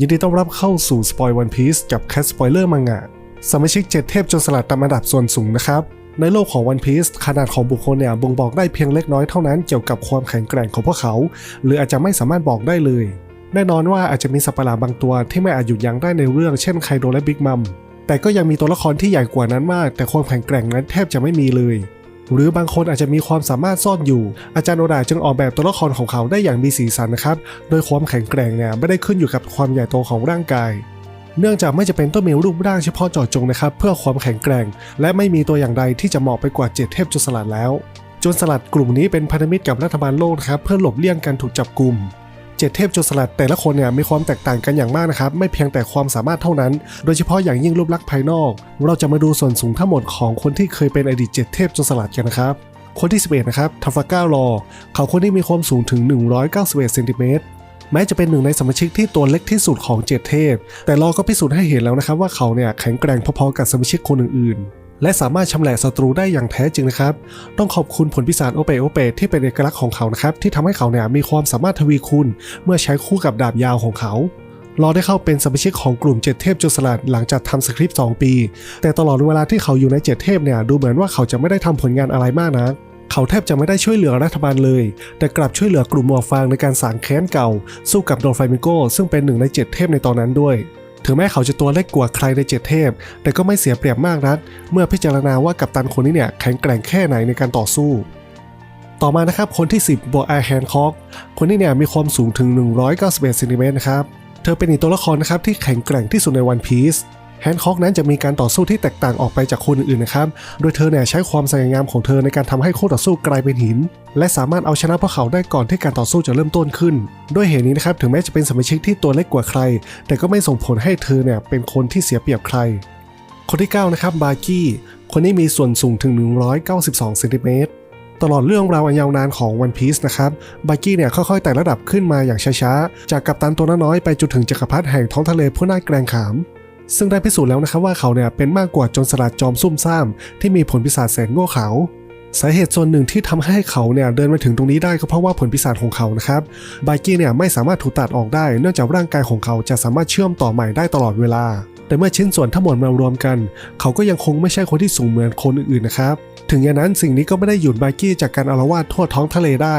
ยินดีต้อนรับเข้าสู่ Spoil One Piece กับ Cat Spoiler Manga สมาชิก7เทพจนสลัดตามอันดับส่วนสูงนะครับ ในโลกของ One Piece ขนาดของบุคคลเนี่ยบ่งบอกได้เพียงเล็กน้อยเท่านั้นเกี่ยวกับความแข็งแกร่งของพวกเขา หรืออาจจะไม่สามารถบอกได้เลย แน่นอนว่าอาจจะมีสัตว์ปหลาดบางตัวที่ไม่อาจหยุดยั้งได้ในเรื่องเช่นไคโดและบิ๊กมัมแต่ก็ยังมีตัวละครที่ใหญ่กว่านั้นมาก แต่ความแข็งแกร่งนั้นแทบจะไม่มีเลย หรือบางคนอาจจะมีความสามารถซ่อนอยู่ อาจารย์โอดาจึงออกแบบตัวละครของเขาได้อย่างมีสีสันนะครับ โดยความแข็งแกร่งเนี่ยไม่ได้ขึ้นอยู่กับความใหญ่โตของร่างกาย เนื่องจากไม่จะเป็นต้องมีรูปร่างเฉพาะเจาะจงนะครับ เพื่อความแข็งแกร่ง และไม่มีตัวอย่างใดที่จะเหมาะไปกว่าเจ็ดเทพจรสลัดแล้วจรสลัดกลุ่มนี้เป็นพันธมิตรกับรัฐบาลโลกนะครับเพื่อหลบเลี่ยงการถูกจับกลุ่ม เจ็ดเทพโจรสลัดแต่ละคนเนี่ยมีความแตกต่างกันอย่างมากนะครับ ไม่เพียงแต่ความสามารถเท่านั้น โดยเฉพาะอย่างยิ่งรูปลักษณ์ภายนอก เราจะมาดูส่วนสูงทั้งหมดของคนที่เคยเป็นอดีตเจ็ดเทพโจรสลัดกันนะครับคนที่ 11 นะครับทัฟฟาก้ารอเขาคนที่มีความสูงถึง 191เซนติเมตรแม้จะเป็นหนึ่งในสมาชิกที่ตัวเล็กที่สุดของเจ็ดเทพ แต่รอก็พิสูจน์ให้เห็นแล้วนะครับว่าเขาเนี่ยแข็งแกร่งพอๆกับสมาชิกคนอื่นๆ และสามารถชำแหละศัตรูได้อย่างแท้จริงนะครับ ต้องขอบคุณผลพิศาจโอเปโอเปที่เป็นเอกลักษณ์ของเขานะครับที่ทำให้เขาเนี่ยมีความสามารถทวีคูณเมื่อใช้คู่กับดาบยาวของเขารอได้เข้าเป็นสมาชิกของกลุ่มเจ็ดเทพโจรสลัดหลังจากทำสคริปต์ 2 ปี แต่ตลอดเวลาที่เขาอยู่ในเจ็ดเทพเนี่ยดูเหมือนว่าเขาจะไม่ได้ทำผลงานอะไรมากนะ เขาแทบจะไม่ได้ช่วยเหลือรัฐบาลเลย แต่กลับช่วยเหลือกลุ่มมัวฟางในการสางแค้นเก่า สู้กับโดนไฟมิโก้ซึ่งเป็นหนึ่งในเจ็ดเทพในตอนนั้นด้วย ถึงแม้เขาจะตัวเล็กกว่าใครในเจ็ดเทพ แต่ก็ไม่เสียเปรียบมากนัก เมื่อพิจารณาว่ากัปตันคนนี้เนี่ยแข็งแกร่งแค่ไหนในการต่อสู้ ต่อมานะครับคนที่ 10โบอาแฮนคอกคนนี้เนี่ยมีความสูงถึง 191เซนติเมตรนะครับ เธอเป็นอีกตัวละครนะครับที่แข็งแกร่งที่สุดในวันพีซ แฮนคอกนั้นจะมีการต่อสู้ที่แตกต่างออกไปจากคนอื่นนะครับ โดยเธอเนี่ยใช้ความสง่างามของเธอในการทำให้คู่ต่อสู้กลายเป็นหิน และสามารถเอาชนะพวกเขาได้ก่อนที่การต่อสู้จะเริ่มต้นขึ้น ด้วยเหตุนี้นะครับถึงแม้จะเป็นสมาชิกที่ตัวเล็กกว่าใคร แต่ก็ไม่ส่งผลให้เธอเนี่ยเป็นคนที่เสียเปรียบใคร คนที่9นะครับบาร์กี้คนนี้มีส่วนสูงถึง 192เซนติเมตรตลอดเรื่องราวอันยาวนานของ One Piece นะครับบาร์กี้เนี่ยค่อยๆไต่ระดับขึ้นมาอย่างช้าๆ จากกัปตันตัวน้อยๆไปจนถึงจักรพรรดิแห่งท้องทะเลผู้น่าเกรงขาม ซึ่งได้พิสูจน์แล้วนะครับว่าเขาเนี่ยเป็นมากกว่าจรสลัดจอมซุ่มซ่ามที่มีผลพิศาจแสนโง่เขลาสาเหตุส่วนหนึ่งที่ทำให้เขาเนี่ยเดินมาถึงตรงนี้ได้ก็เพราะว่าผลพิศาจของเขานะครับบกี้เนี่ยไม่สามารถถูกตัดออกได้ เนื่องจากร่างกายของเขาจะสามารถเชื่อมต่อใหม่ได้ตลอดเวลา แต่เมื่อชิ้นส่วนทั้งหมดมารวมกัน เขาก็ยังคงไม่ใช่คนที่สูงเหมือนคนอื่นๆนะครับ ถึงอย่างนั้นสิ่งนี้ก็ไม่ได้หยุดบกี้จากการอาละวาดทั่วท้องทะเลได้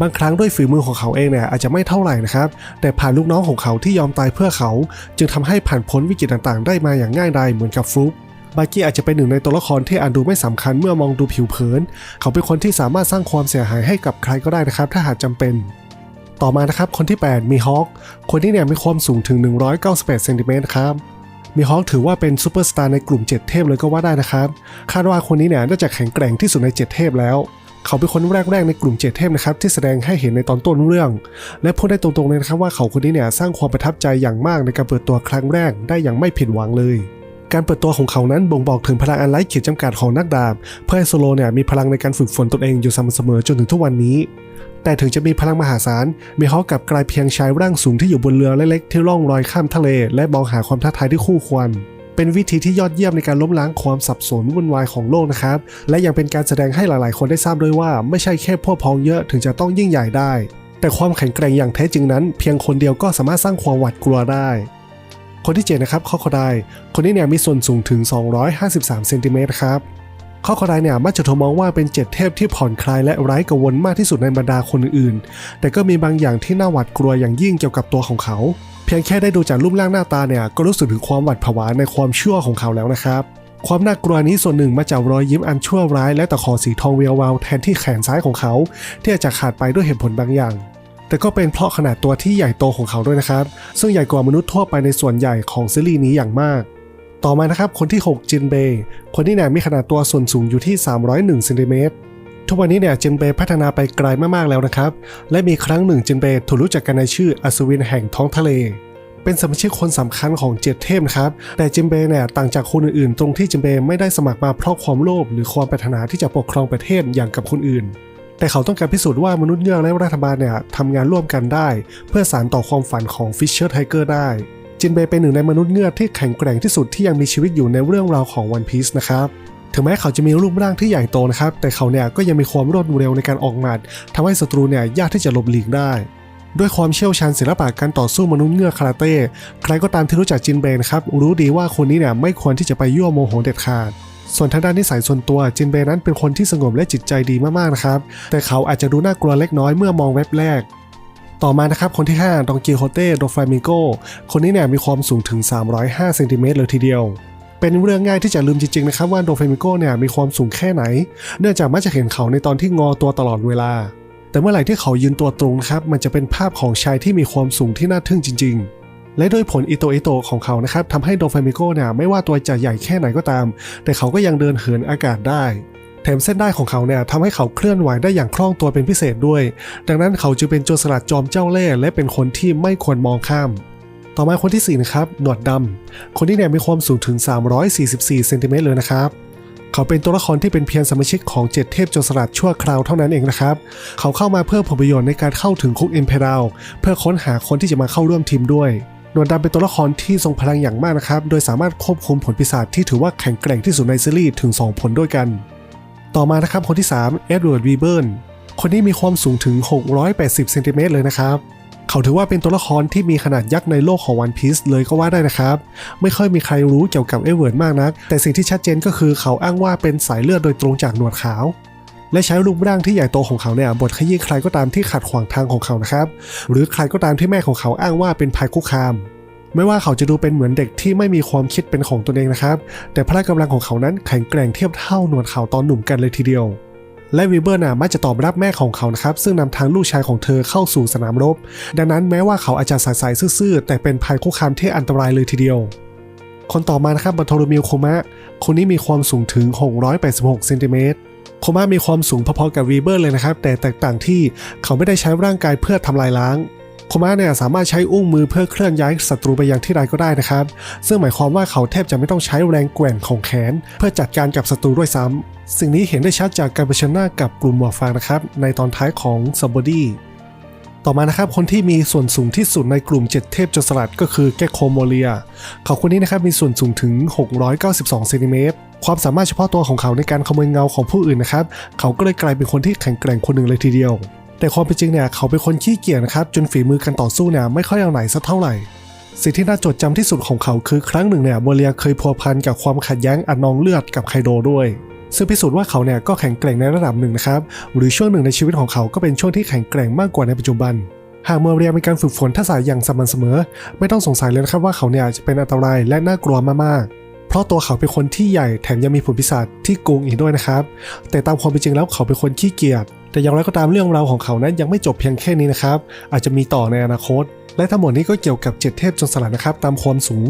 บางครั้งด้วยฝีมือของเขาเองเนี่ยอาจจะไม่เท่าไหร่นะครับ แต่ผ่านลูกน้องของเขาที่ยอมตายเพื่อเขา จึงทำให้ผ่านพ้นวิกฤตต่างๆ ได้มาอย่างง่ายดายเหมือนกับฟลุกบาร์กี้อาจจะเป็นหนึ่งในตัวละครที่อาจดูไม่สำคัญเมื่อมองดูผิวเผิน เขาเป็นคนที่สามารถสร้างความเสียหายให้กับใครก็ได้นะครับ ถ้าหากจำเป็น ต่อมานะครับคนที่ 8 มีฮอคคนนี้เนี่ยมีความสูงถึง 198เซนติเมตรครับมีฮอคถือว่าเป็นซูเปอร์สตาร์ในกลุ่ม 7 เทพเลยก็ว่าได้นะครับ คาดว่าคนนี้เนี่ยน่าจะแข็งแกร่งที่สุดใน 7 เทพแล้ว เขาเป็นคนแรกๆในกลุ่ม7เทพนะครับที่แสดงให้เห็นในตอนต้นเรื่อง และพูดได้ตรงๆเลยนะครับว่าเขาคนนี้เนี่ยสร้างความประทับใจอย่างมากในการเปิดตัวครั้งแรกได้อย่างไม่ผิดหวังเลย การเปิดตัวของเขานั้นบ่งบอกถึงพลังอันไร้ขีดจำกัดของนักดาบ เพื่อให้โซโลเนี่ยมีพลังในการฝึกฝนตนเองอยู่สม่ำเสมอจนถึงทุกวันนี้ แต่ถึงจะมีพลังมหาศาลมีฮอกกับกลายเพียงชายร่างสูงที่อยู่บนเรือเล็กๆที่ล่องลอยข้ามทะเล และมองหาความท้าทายที่คู่ควร เป็นวิธีที่ยอดเยี่ยมในการล้มล้างความสับสนวุ่นวายของโลกนะครับ และยังเป็นการแสดงให้หลาย ๆ คนได้ทราบด้วยว่า ไม่ใช่แค่พวกพ้องเยอะถึงจะต้องยิ่งใหญ่ได้ แต่ความแข็งแกร่งอย่างแท้จริงนั้น เพียงคนเดียวก็สามารถสร้างความหวาดกลัวได้คนที่7นะครับข้อคอไดคนนี้เนี่ยมีส่วนสูงถึง 253เซนติเมตรครับข้อคอไดเนี่ยมักจะถูกมองว่าเป็นเจ็ดเทพที่ผ่อนคลายและไร้กังวลมากที่สุดในบรรดาคนอื่นๆแต่ก็มีบางอย่างที่น่าหวาดกลัวอย่างยิ่งเกี่ยวกับตัวของเขา พียงแค่ได้ดูจากรูปร่างหน้าตาเนี่ยก็รู้สึกถึงความหวาดผวาในความชั่วของเขาแล้วนะครับความน่ากลัวนี้ส่วนหนึ่งมาจากรอยยิ้มอันชั่วร้ายและตะขอสีทองเวียววาวแทนที่แขนซ้ายของเขา ที่อาจจะขาดไปด้วยเหตุผลบางอย่าง แต่ก็เป็นเพราะขนาดตัวที่ใหญ่โตของเขาด้วยนะครับ ซึ่งใหญ่กว่ามนุษย์ทั่วไปในส่วนใหญ่ของซีรีส์นี้อย่างมาก ต่อมานะครับคนที่ 6 จินเบย์คนที่เนี่ยมีขนาดตัวส่วนสูงอยู่ที่ 301เซนติเมตรทุกวันนี้เนี่ยจินเบย์พัฒนาไปไกลมากๆแล้วนะครับ และมีครั้งหนึ่งจินเบย์ถูกรู้จักกันในชื่ออัศวินแห่งท้องทะเล เป็นสมาชิกคนสำคัญของเจ็ดเทพนะครับ แต่จินเบย์เนี่ยต่างจากคนอื่นๆ ตรงที่จินเบย์ไม่ได้สมัครมาเพราะความโลภหรือความปรารถนาที่จะปกครองประเทศอย่างกับคนอื่น แต่เขาต้องการพิสูจน์ว่ามนุษย์เงือกและรัฐบาลเนี่ยทำงานร่วมกันได้ เพื่อสานต่อความฝันของฟิชเชอร์ไทเกอร์ได้จินเบย์เป็นหนึ่งในมนุษย์เงือกที่แข็งแกร่งที่สุดที่ยังมีชีวิตอยู่ในเรื่องราวของวันพีซนะครับถึงแม้เขาจะมีรูปร่างที่ใหญ่โตนะครับ แต่เขาเนี่ยก็ยังมีความรวดเร็วในการออกหมัดทำให้ศัตรูเนี่ยยากที่จะหลบหลีกได้ ด้วยความเชี่ยวชาญศิลปะการต่อสู้มนุษย์เงือกคาราเต้ ใครก็ตามที่รู้จักจินเบนครับ รู้ดีว่าคนนี้เนี่ยไม่ควรที่จะไปยั่วโมโหเด็ดขาด ส่วนทางด้านนิสัยส่วนตัวจินเบย์นั้นเป็นคนที่สงบและจิตใจดีมากๆนะครับ แต่เขาอาจจะดูน่ากลัวเล็กน้อยเมื่อมองเว็บแรก ต่อมานะครับคนที่ 5 ดองกิโฮเต้โดฟลามิโก คนนี้เนี่ยมีความสูงถึง 305เซนติเมตรเลยทีเดียวเป็นเรื่องง่ายที่จะลืมจริงๆนะครับว่าโดฟามิโกเนี่ยมีความสูงแค่ไหน เนื่องจากมักจะเห็นเขาในตอนที่งอตัวตลอดเวลา แต่เมื่อไหร่ที่เขายืนตัวตรงนะครับมันจะเป็นภาพของชายที่มีความสูงที่น่าทึ่งจริง ๆ และด้วยผลอิโตอิโตของเขานะครับทำให้โดฟามิโกเนี่ยไม่ว่าตัวจะใหญ่แค่ไหนก็ตาม แต่เขาก็ยังเดินเหินอากาศได้แถมเส้นได้ของเขาเนี่ยทำให้เขาเคลื่อนไหวได้อย่างคล่องตัวเป็นพิเศษด้วย ดังนั้นเขาจึงเป็นโจรสลัดจอมเจ้าเล่ห์และเป็นคนที่ไม่ควรมองข้าม ต่อมาคนที่4นะครับหนวดดำคนที่เนี่ยมีความสูงถึง 344 เซนติเมตรเลยนะครับ เขาเป็นตัวละครที่เป็นเพียงสมาชิกของเจ็ดเทพโจรสลัดชั่วคราวเท่านั้นเองนะครับ เขาเข้ามาเพื่อผลประโยชน์ในการเข้าถึงคุกอิมเพรัลเพื่อค้นหาคนที่จะมาเข้าร่วมทีมด้วยนวดดำเป็นตัวละครที่ทรงพลังอย่างมากนะครับ โดยสามารถควบคุมผลปีศาจที่ถือว่าแข็งแกร่งที่สุดในซีรีส์ถึง 2 ผลด้วยกัน ต่อมานะครับคนที่3เอ็ดเวิร์ดวีเบิร์นคนนี้มีความสูงถึง 680 เซนติเมตรเลยนะครับ เขาถือว่าเป็นตัวละครที่มีขนาดยักษ์ในโลกของวันพีซเลยก็ว่าได้นะครับ ไม่ค่อยมีใครรู้เกี่ยวกับเอเวิร์ดมากนัก แต่สิ่งที่ชัดเจนก็คือเขาอ้างว่าเป็นสายเลือดโดยตรงจากหนวดขาว และใช้รูปร่างที่ใหญ่โตของเขาเนี่ยบทขยี้ใครก็ตามที่ขัดขวางทางของเขานะครับ หรือใครก็ตามที่แม่ของเขาอ้างว่าเป็นภัยคุกคามไม่ว่าเขาจะดูเป็นเหมือนเด็กที่ไม่มีความคิดเป็นของตนเองนะครับ แต่พละกำลังของเขานั้นแข็งแกร่งเทียบเท่าหนวดเขาตอนหนุ่มกันเลยทีเดียว และวีเบอร์น่ะมักจะตอบรับแม่ของเขานะครับ ซึ่งนำทางลูกชายของเธอเข้าสู่สนามรบ ดังนั้นแม้ว่าเขาอาจจะใสๆซื่อๆ แต่เป็นภัยคุกคามที่อันตรายเลยทีเดียว คนต่อมานะครับบัตโทรมิวโคมะ คนนี้มีความสูงถึง 686เซนติเมตรโคมามีความสูงพอๆกับวีเบอร์เลยนะครับ แต่แตกต่างที่เขาไม่ได้ใช้ร่างกายเพื่อทำลายล้าง โคมะเนี่ยสามารถใช้อุ้งมือเพื่อเคลื่อนย้ายศัตรูไปยังที่ใดก็ได้นะครับ ซึ่งหมายความว่าเขาแทบจะไม่ต้องใช้แรงแกว่งของแขน เพื่อจัดการกับศัตรูด้วยซ้ำสิ่งนี้เห็นได้ชัดจากการเผชิญหน้ากับกลุ่มหมวกฟางนะครับ ในตอนท้ายของซับบอดี้ต่อมานะครับคนที่มีส่วนสูงที่สุดในกลุ่ม 7 เทพโจรสลัดก็คือแกคโคโมเลีย เขาคนนี้นะครับมีส่วนสูงถึง 692เซนติเมตรความสามารถเฉพาะตัวของเขาในการขโมยเงาของผู้อื่นนะครับ เขาก็เลยกลายเป็นคนที่แข็งแกร่งคนหนึ่งเลยทีเดียว แต่ความเป็นจริงเนี่ยเขาเป็นคนขี้เกียจนะครับจนฝีมือการต่อสู้เนี่ยไม่ค่อยเอาไหนสักเท่าไหร่สิ่งที่น่าจดจำที่สุดของเขาคือครั้งหนึ่งเนี่ยโมเลียเคยพัวพันกับความขัดแย้งอันนองเลือดกับไคโดด้วย ซึ่งพิสูจน์ว่าเขาเนี่ยก็แข็งแกร่งในระดับหนึ่งนะครับหรือช่วงหนึ่งในชีวิตของเขาก็เป็นช่วงที่แข็งแกร่งมากกว่าในปัจจุบัน หากเมเรียมีการฝึกฝนทักษะอย่างสม่ำเสมอ ไม่ต้องสงสัยเลยนะครับว่าเขาเนี่ยจะเป็นอันตรายและน่ากลัวมากๆเพราะตัวเขาเป็นคนที่ใหญ่แถมยังมีผลพิศาจที่โกงอีกด้วยนะครับ แต่ตามความเป็นจริงแล้วเขาเป็นคนขี้เกียจ แต่อย่างไรก็ตามเรื่องราวของเขานั้นยังไม่จบเพียงแค่นี้นะครับ อาจจะมีต่อในอนาคต และทั้งหมดนี้ก็เกี่ยวกับเจ็ดเทพจนสลัดนะครับตามความสูง